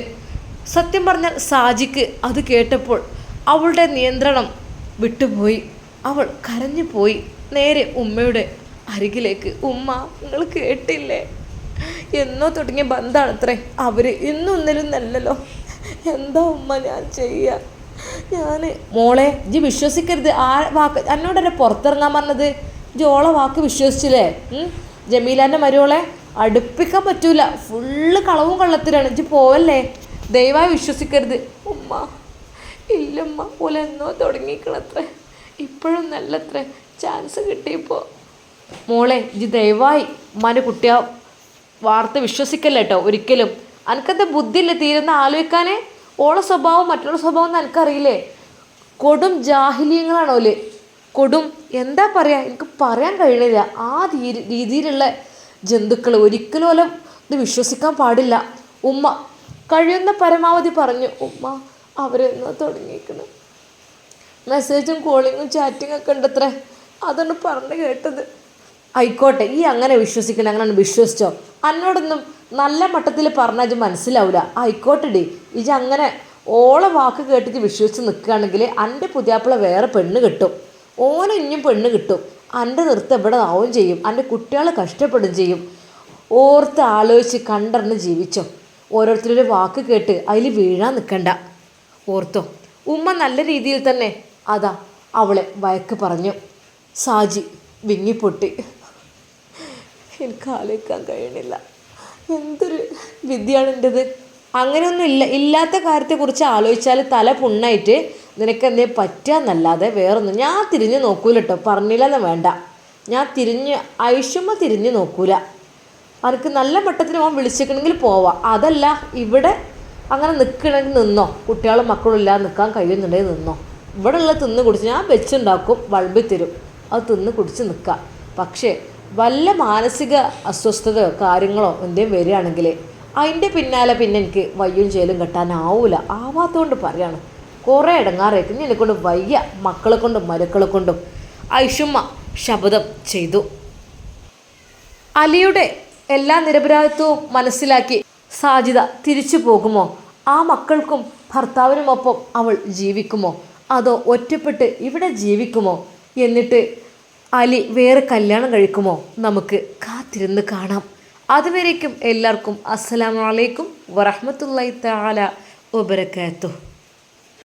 സത്യം പറഞ്ഞാൽ സാജിക്ക് അത് കേട്ടപ്പോൾ അവളുടെ നിയന്ത്രണം വിട്ടുപോയി. അവൾ കരഞ്ഞു പോയി. നേരെ ഉമ്മയുടെ അരികിലേക്ക് ഉമ്മ നിങ്ങൾ കേട്ടില്ലേ? എന്നോ തുടങ്ങിയ ബന്ധാണത്രേ. അവർ ഇന്നും നല്ലല്ലോ. എന്താ ഉമ്മ ഞാൻ ചെയ്യുക ഞാൻ മോളെ ജി വിശ്വസിക്കരുത്. ആ വാക്ക് എന്നോടല്ലേ പുറത്തിറങ്ങാൻ പറഞ്ഞത്. ജി ഓളെ വാക്ക് വിശ്വസിച്ചില്ലേ? ജമീലാന്റെ മരുവോളെ അടുപ്പിക്കാൻ പറ്റൂല. ഫുള്ള് കളവും കള്ളത്തിലാണ്. ഇജ്ജ് പോവല്ലേ? ദയവായി വിശ്വസിക്കരുത്. ഉമ്മ ഇല്ലമ്മ പോലെ എന്നോ തുടങ്ങിക്കണത്രേ. ഇപ്പോഴും നല്ലത്രേ. ചാൻസ് കിട്ടിയപ്പോൾ മോളെ ഇജ്ജ് ദയവായി ഉമ്മാന്റെ കുട്ടിയാ വാർത്ത വിശ്വസിക്കല്ലേട്ടോ ഒരിക്കലും. അനക്കത്തെ ബുദ്ധിയില്ല? തീരുന്ന ആലോചിക്കാനേ? ഓളെ സ്വഭാവം മറ്റുള്ള സ്വഭാവം എന്ന് എനിക്കറിയില്ലേ? കൊടും ജാഹിലീയങ്ങളാണ് ഓൽ. കൊടും എന്താ പറയുക എനിക്ക് പറയാൻ കഴിയണില്ല. ആ രീതിയിലുള്ള ജന്തുക്കൾ ഒരിക്കലും ഓല ഇത് വിശ്വസിക്കാൻ പാടില്ല. ഉമ്മ കഴിയുന്ന പരമാവധി പറഞ്ഞു ഉമ്മ അവരെന്ന് തുടങ്ങിയിരിക്കണം മെസ്സേജും കോളിങ്ങും ചാറ്റിങ്ങും ഒക്കെ ഉണ്ട് അത്രേ അതാണ് പറഞ്ഞു കേട്ടത്. ആയിക്കോട്ടെ ഈ അങ്ങനെ വിശ്വസിക്കണം അങ്ങനെ വിശ്വസിച്ചോ? എന്നോടൊന്നും നല്ല മട്ടത്തിൽ പറഞ്ഞാൽ മനസ്സിലാവില്ല ആയിക്കോട്ടെ ഡി ഇജ് അങ്ങനെ ഓളെ വാക്ക് കേട്ടിട്ട് വിശ്വസിച്ച് നിൽക്കുകയാണെങ്കിൽ എന്റെ പുതിയാപ്പിള വേറെ പെണ്ണ് കിട്ടും. ഓനെ ഇനിയും പെണ്ണ് കിട്ടും. എന്റെ നൃത്തം ഇവിടെ ആവുകയും ചെയ്യും. എന്റെ കുട്ടികളെ കഷ്ടപ്പെടുകയും ചെയ്യും. ഓർത്ത് ആലോചിച്ച് കണ്ടറിഞ്ഞ് ജീവിച്ചോ. ഓരോരുത്തരുടെ വാക്ക് കേട്ട് അതിൽ വീഴാൻ നിൽക്കണ്ട ഓർത്തോ ഉമ്മ നല്ല രീതിയിൽ തന്നെ അതാ അവളെ വയക്ക് പറഞ്ഞു. സാജി വിങ്ങിപ്പൊട്ടി. എനിക്ക് ആലോചിക്കാൻ കഴിയണില്ല. എന്തൊരു വിദ്യയാണ് എന്റെത്. അങ്ങനെയൊന്നും ഇല്ല ഇല്ലാത്ത കാര്യത്തെക്കുറിച്ച് ആലോചിച്ചാൽ തല പുണ്ണായിട്ട് നിനക്ക് എന്തേ പറ്റാന്നല്ലാതെ വേറൊന്നും ഞാൻ തിരിഞ്ഞ് നോക്കൂല കേട്ടോ പറഞ്ഞില്ലെന്ന് വേണ്ട. ഞാൻ തിരിഞ്ഞ് ഐഷുമ്മ തിരിഞ്ഞ് നോക്കൂല. അവർക്ക് നല്ല മട്ടത്തിന് പോകാൻ വിളിച്ചിരിക്കണമെങ്കിൽ പോവാം. അതല്ല ഇവിടെ അങ്ങനെ നിൽക്കണമെങ്കിൽ നിന്നോ? കുട്ടികളും മക്കളും ഇല്ലാതെ നിൽക്കാൻ കഴിയുന്നുണ്ടെങ്കിൽ നിന്നോ? ഇവിടെ ഉള്ള തിന്ന് കുടിച്ച് ഞാൻ വെച്ചുണ്ടാക്കും വളമ്പി തരും. അത് തിന്ന് കുടിച്ച് നിൽക്കാം പക്ഷേ വല്ല മാനസിക അസ്വസ്ഥതയോ കാര്യങ്ങളോ എന്തെങ്കിലും വരികയാണെങ്കിൽ അതിന്റെ പിന്നാലെ പിന്നെ എനിക്ക് വയ്യും ചേലും കെട്ടാനാവൂല. ആവാത്തതുകൊണ്ട് പറയാണ്. കുറേ ഇടങ്ങാറേക്ക് എന്നെ കൊണ്ട് വയ്യ. മക്കളെ കൊണ്ടും മരുക്കളെ കൊണ്ടും. ഐഷുമ്മ ശബ്ദം ചെയ്തു. അലിയുടെ എല്ലാ നിരപരാധിത്വവും മനസ്സിലാക്കി സാജിത തിരിച്ചു പോകുമോ? ആ മക്കൾക്കും ഭർത്താവിനുമൊപ്പം അവൾ ജീവിക്കുമോ? അതോ ഒറ്റപ്പെട്ട് ഇവിടെ ജീവിക്കുമോ? എന്നിട്ട് അലി വേറെ കല്യാണം കഴിക്കുമോ? നമുക്ക് കാത്തിരുന്ന് കാണാം. അതുവരേക്കും എല്ലാവർക്കും അസ്സലാമലൈക്കും വറഹമത്തല്ലാ തആല വബറകാതുഹു